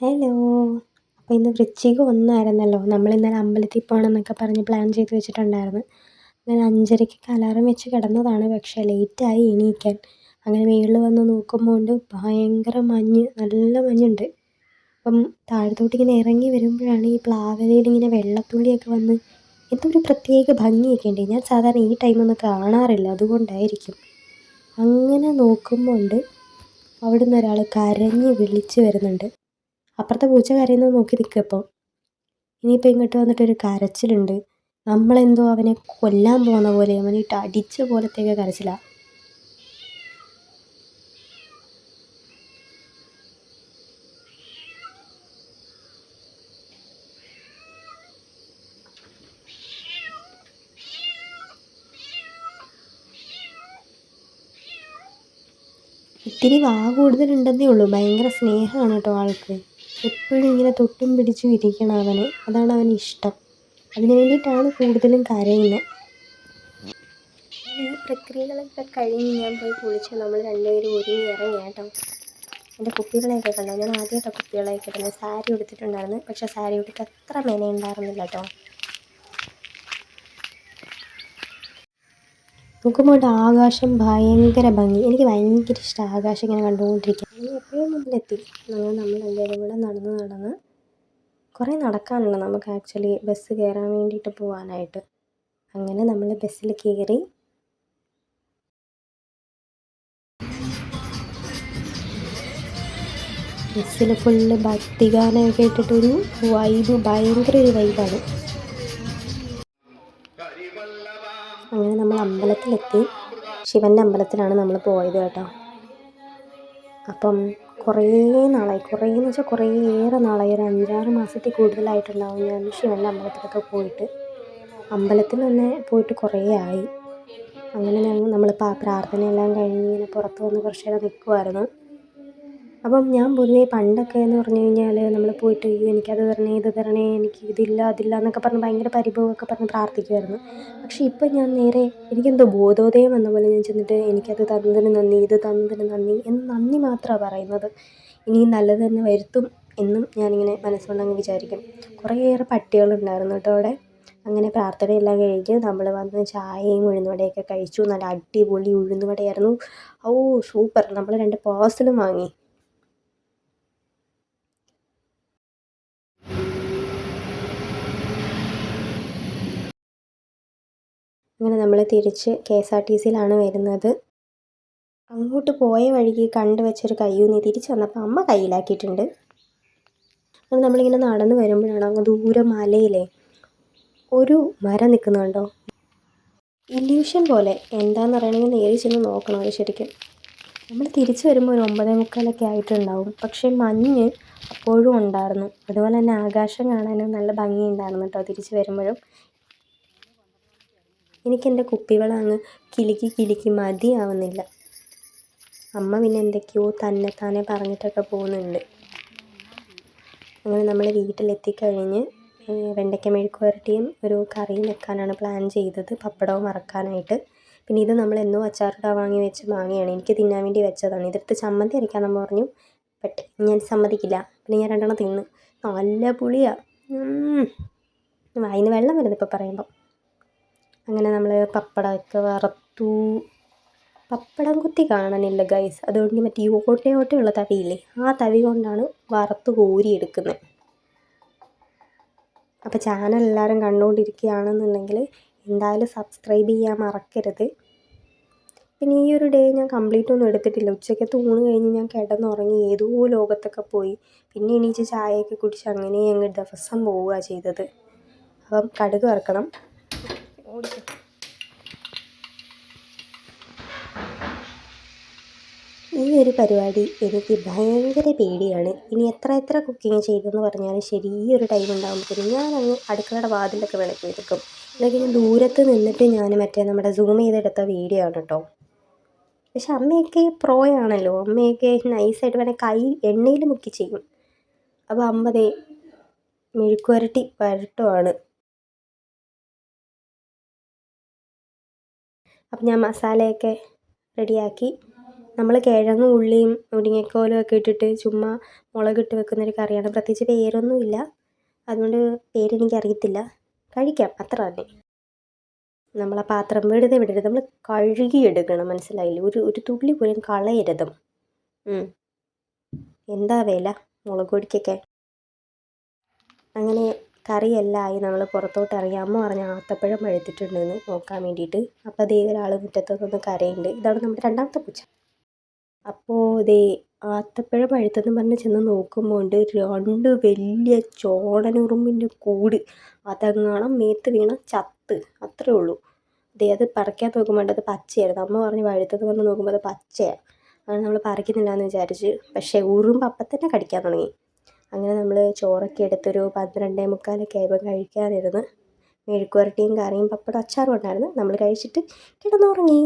Hello അപ്പോൾ ഇന്ന് വൃശ്ചിക ഒന്നായിരുന്നല്ലോ. നമ്മൾ ഇന്നലെ അമ്പലത്തിൽ പോകണം എന്നൊക്കെ പറഞ്ഞ് പ്ലാൻ ചെയ്ത് വെച്ചിട്ടുണ്ടായിരുന്നു. ഞാൻ അഞ്ചരയ്ക്ക് അലാറം വെച്ച് കിടന്നതാണ്. പക്ഷേ ലേറ്റായി എണീക്കാൻ. അങ്ങനെ മേളിൽ വന്ന് നോക്കുമ്പോൾ ഭയങ്കര മഞ്ഞ്. നല്ല മഞ്ഞുണ്ട്. അപ്പം താഴത്തോട്ട് ഇങ്ങനെ ഇറങ്ങി വരുമ്പോഴാണ് ഈ പ്ലാവലയിൽ ഇങ്ങനെ വെള്ളത്തുള്ളിയൊക്കെ വന്ന് എന്തോ ഒരു പ്രത്യേക ഭംഗിയൊക്കെ ഉണ്ട്. ഞാൻ സാധാരണ ഈ ടൈമൊന്നും കാണാറില്ല. അതുകൊണ്ടായിരിക്കും. അങ്ങനെ നോക്കുമ്പോൾ ഉണ്ട് അവിടുന്ന് ഒരാൾ കരഞ്ഞ് വിളിച്ച് വരുന്നുണ്ട്. അപ്പുറത്തെ പൂച്ച കരയുന്നത് നോക്കി നിൽക്കുക ഇപ്പോൾ ഇനിയിപ്പോൾ ഇങ്ങോട്ട് വന്നിട്ടൊരു കരച്ചിലുണ്ട്. നമ്മളെന്തോ അവനെ കൊല്ലാൻ പോകുന്ന പോലെ അവനിട്ട് അടിച്ച പോലത്തേക്ക് കരച്ചിലാണ് ഇത്തിരി വാ കൂടുതലുണ്ടെന്നേ ഉള്ളൂ. ഭയങ്കര സ്നേഹമാണ് കേട്ടോ ആൾക്ക്. എപ്പോഴും ഇങ്ങനെ തൊട്ടും പിടിച്ചും ഇരിക്കണം അവനെ. അതാണ് അവന് ഇഷ്ടം. അതിന് വേണ്ടിയിട്ടാണ് കൂടുതലും കരയുന്നത്. ഈ പ്രക്രിയകളൊക്കെ കഴിഞ്ഞ് ഞാൻ പോയി കുളിച്ച് നമ്മൾ രണ്ടുപേരും ഒരുങ്ങി ഇറങ്ങി കേട്ടോ. എന്റെ കുപ്പികളെയൊക്കെ കണ്ടോ? ഞാൻ ആദ്യമായിട്ടാണ് കുപ്പികളെയൊക്കെ ഇടുന്നത്. സാരി ഉടുത്തിട്ടുണ്ടായിരുന്നു. പക്ഷെ സാരി ഉടുത്ത് അത്ര മെനയുണ്ടായിരുന്നില്ല കേട്ടോ. നോക്കുമ്പോൾ ആകാശം ഭയങ്കര ഭംഗി. എനിക്ക് ഭയങ്കര ഇഷ്ടം. ആകാശം ഇങ്ങനെ കണ്ടുകൊണ്ടിരിക്കാൻ. ഇനി എപ്പോഴും നമ്മളെത്തി അങ്ങനെ നമ്മൾ എല്ലാവരും കൂടെ നടന്ന് നടന്ന് കുറേ നടക്കാനുണ്ട് നമുക്ക് ആക്ച്വലി ബസ് കയറാൻ വേണ്ടിയിട്ട് പോകാനായിട്ട് അങ്ങനെ നമ്മൾ ബസ്സിൽ കയറി. ബസ്സിൽ ഫുള്ള് ഭക്തിഗാനമൊക്കെ ഇട്ടിട്ടൊരു വൈബ് ഭയങ്കര ഒരു വൈബാണ് അങ്ങനെ നമ്മൾ അമ്പലത്തിലെത്തി. ശിവന്റെ അമ്പലത്തിലാണ് നമ്മൾ പോയത് കേട്ടോ. അപ്പം കുറേ നാളായി. കുറേ എന്ന് വെച്ചാൽ ഏറെ നാളായി. ഒരു അഞ്ചാറ് മാസത്തിൽ കൂടുതലായിട്ടുണ്ടാവും ഞാൻ ശിവന്റെ അമ്പലത്തിലൊക്കെ പോയിട്ട്. അമ്പലത്തിൽ തന്നെ പോയിട്ട് കുറേ ആയി. അങ്ങനെ ഞങ്ങൾ നമ്മൾ പ്രാർത്ഥനയെല്ലാം കഴിഞ്ഞ് ഇങ്ങനെ പുറത്ത് വന്ന് കുറച്ച് നേരം നിൽക്കുമായിരുന്നു അപ്പം ഞാൻ പൊതുവേ പണ്ടൊക്കെ എന്ന് പറഞ്ഞു കഴിഞ്ഞാൽ നമ്മൾ പോയിട്ട് അയ്യോ എനിക്കത് തരണേ ഇത് തരണേ എനിക്ക് ഇതില്ല അതില്ല എന്നൊക്കെ പറഞ്ഞ് ഭയങ്കര പരിഭവമൊക്കെ പറഞ്ഞ് പ്രാർത്ഥിക്കുമായിരുന്നു പക്ഷേ ഇപ്പം ഞാൻ നേരെ എനിക്കെന്തോ ബോധോദയം വന്ന പോലെ ഞാൻ ചെന്നിട്ട് എനിക്കത് തന്നതിന് നന്ദി ഇത് തന്നതിന് നന്ദി എന്ന് നന്ദി മാത്രമാണ് പറയുന്നത്. ഇനി നല്ലത് തന്നെ വരുത്തും എന്നും ഞാനിങ്ങനെ മനസ്സുകൊണ്ടങ്ങ് വിചാരിക്കും. കുറേയേറെ പട്ടികളുണ്ടായിരുന്നു കേട്ടോ അവിടെ. അങ്ങനെ പ്രാർത്ഥനയെല്ലാം കഴിഞ്ഞ് നമ്മൾ വന്ന് ചായയും ഉഴുന്നുവടയൊക്കെ കഴിച്ചു. നല്ല അടിപൊളി ഉഴുന്നുവടയായിരുന്നു. ഓ സൂപ്പർ. നമ്മൾ രണ്ട് പാഴ്സലും വാങ്ങി. അങ്ങനെ നമ്മൾ തിരിച്ച് കെ എസ് ആർ ടി സിയിലാണ് വരുന്നത്. അങ്ങോട്ട് പോയ വഴിക്ക് കണ്ടു വെച്ചൊരു കയ്യൂന്നി തിരിച്ച് വന്നപ്പോൾ അമ്മ കയ്യിലാക്കിയിട്ടുണ്ട്. അങ്ങനെ നമ്മളിങ്ങനെ നടന്നു വരുമ്പോഴാണ് അങ്ങ് ദൂരെ മലയിലെ ഒരു മരം നിൽക്കുന്നുണ്ടോ ഇല്യൂഷൻ പോലെ. എന്താണെന്ന് അറിയണമെങ്കിൽ നേരി ചെന്ന് നോക്കണം അത് ശരിക്കും. നമ്മൾ തിരിച്ച് വരുമ്പോൾ ഒരു ഒമ്പതേ മുക്കാലൊക്കെ ആയിട്ടുണ്ടാവും. പക്ഷേ മഞ്ഞ് അപ്പോഴും ഉണ്ടായിരുന്നു. അതുപോലെ തന്നെ ആകാശം കാണാനും നല്ല ഭംഗിയുണ്ടായിരുന്നു കേട്ടോ തിരിച്ച് വരുമ്പോഴും. എനിക്കെന്റെ കുപ്പിവെള്ളം അങ്ങ് കിലുക്കി കിലുക്കി മതിയാവുന്നില്ല. അമ്മ പിന്നെ എന്തൊക്കെയോ തന്നെത്താനെ പറഞ്ഞിട്ടൊക്കെ പോകുന്നുണ്ട്. അങ്ങനെ നമ്മൾ വീട്ടിലെത്തിക്കഴിഞ്ഞ് വെണ്ടയ്ക്ക മെഴുക്ക് വരട്ടിയും ഒരു കറിയും വെക്കാനാണ് പ്ലാൻ ചെയ്തത്. പപ്പടവും മറക്കാനായിട്ട് പിന്നെ ഇത് നമ്മൾ എന്നോ അച്ചാറിടാൻ വാങ്ങി വെച്ച മാങ്ങയാണ് എനിക്ക് തിന്നാൻ വേണ്ടി വെച്ചതാണ്. ഇതെടുത്ത് ചമ്മന്തി അരയ്ക്കാമെന്ന് പറഞ്ഞു. ബട്ട് ഞാൻ സമ്മതിക്കില്ല. പിന്നെ ഞാൻ രണ്ടെണ്ണം തിന്ന്. നല്ല പുളിയാണ് വായിന്ന് വെള്ളം വരുന്നു ഇപ്പോൾ പറയുമ്പോൾ അങ്ങനെ നമ്മൾ പപ്പടമൊക്കെ വറുത്തു. പപ്പടം കുത്തി കാണാനില്ല ഗൈസ് അതുകൊണ്ട് മറ്റേ ഓട്ട ഓട്ടയുള്ള തവിയില്ലേ ആ തവി കൊണ്ടാണ് വറുത്ത് കോരിയെടുക്കുന്നത്. അപ്പോൾ ചാനൽ എല്ലാവരും കണ്ടുകൊണ്ടിരിക്കുകയാണെന്നുണ്ടെങ്കിൽ എന്തായാലും സബ്സ്ക്രൈബ് ചെയ്യാൻ മറക്കരുത്. പിന്നെ ഈ ഒരു ഡേ ഞാൻ കംപ്ലീറ്റ് ഒന്നും എടുത്തിട്ടില്ല. ഉച്ചയ്ക്ക് ഊണ് കഴിഞ്ഞ് ഞാൻ കിടന്നുറങ്ങി ഏതോ ലോകത്തൊക്കെ പോയി. പിന്നെ എണീച്ച് ചായയൊക്കെ കുടിച്ച് അങ്ങനെ അങ്ങ് ദിവസം പോവുക ചെയ്തത്. അപ്പം കടുക് വറുക്കണം. ഓടിക്കും ഈ ഒരു പരിപാടി എനിക്ക് ഭയങ്കര പേടിയാണ്. ഇനി എത്ര എത്ര കുക്കിംഗ് ചെയ്തെന്ന് പറഞ്ഞാൽ ശരി ഈ ഒരു ടൈം ഉണ്ടാകുമ്പോഴത്തേക്കും ഞാൻ അങ്ങ് അടുക്കളയുടെ വാതിലൊക്കെ വിളക്കി വെക്കും ഇതൊക്കെ ഞാൻ ദൂരത്ത് നിന്നിട്ട് ഞാൻ മറ്റേ നമ്മുടെ സൂം ചെയ്തെടുത്ത വീഡിയോ ആണ് കേട്ടോ പക്ഷെ അമ്മയൊക്കെ പ്രോ ആണല്ലോ അമ്മയൊക്കെ നൈസായിട്ട് വേണേൽ കൈ എണ്ണയിൽ മുക്കി ചെയ്യും. അപ്പോൾ അമ്മതേ മെഴുക്കുവരട്ടി വരട്ടുവാണ്. അപ്പം ഞാൻ മസാലയൊക്കെ റെഡിയാക്കി. നമ്മൾ കിഴങ്ങും ഉള്ളിയും മുരിങ്ങക്കോലും ഒക്കെ ഇട്ടിട്ട് ചുമ്മാ മുളകിട്ട് വെക്കുന്നൊരു കറിയാണ്. പ്രത്യേകിച്ച് പേരൊന്നുമില്ല. അതുകൊണ്ട് പേരെനിക്കറിയത്തില്ല. കഴിക്കാം അത്ര തന്നെ. നമ്മൾ ആ പാത്രം വെടുതെ വിടരുത്. നമ്മൾ കഴുകിയെടുക്കണം മനസ്സിലായില്ലേ? ഒരു ഒരു തുള്ളി പോലും കളയരുതും. എന്താ വില? മുളക് പൊടിക്കൊക്കെ. അങ്ങനെ കറിയെല്ലാം ആയി നമ്മൾ പുറത്തോട്ട് ഇറങ്ങി അമ്മ പറഞ്ഞ ആത്തപ്പഴം പഴുത്തിട്ടുണ്ടെന്ന് നോക്കാൻ വേണ്ടിയിട്ട്. അപ്പോൾ ദേ ഒരാൾ മുറ്റത്തൊക്കെ ഒന്ന് കരയുണ്ട്. ഇതാണ് നമ്മുടെ രണ്ടാമത്തെ പൂച്ച. അപ്പോൾ ദേ ആത്തപ്പഴം പഴുത്തെന്ന് പറഞ്ഞ് ചെന്ന് നോക്കുമ്പോൾ ഉണ്ട് രണ്ട് വലിയ ചോടനുറുമ്പിന്റെ കൂട്. അതെങ്ങാണം മേത്ത് വീണ ചത്ത്. അത്രേ ഉള്ളൂ. ദേ അത് പറിക്കാൻ നോക്കുമ്പോൾ അത് പച്ചയായിരുന്നു. അമ്മ പറഞ്ഞ് വഴുത്തത് പറഞ്ഞ് നോക്കുമ്പോൾ അത് പച്ചയാണ് അങ്ങനെ നമ്മൾ പറിക്കുന്നില്ല എന്ന് വിചാരിച്ച്. പക്ഷേ ഉറുമ്പ് അപ്പം തന്നെ കടിക്കാൻ തുടങ്ങി. അങ്ങനെ നമ്മൾ ചോറൊക്കെ എടുത്തൊരു പന്ത്രണ്ടേ മുക്കാലൊക്കെ ആയപ്പോൾ കഴിക്കാനിരുന്ന് മെഴുക്കുവരട്ടിയും കറിയും പപ്പടം അച്ചാറും ഉണ്ടായിരുന്നു. നമ്മൾ കഴിച്ചിട്ട് കിടന്നുറങ്ങി.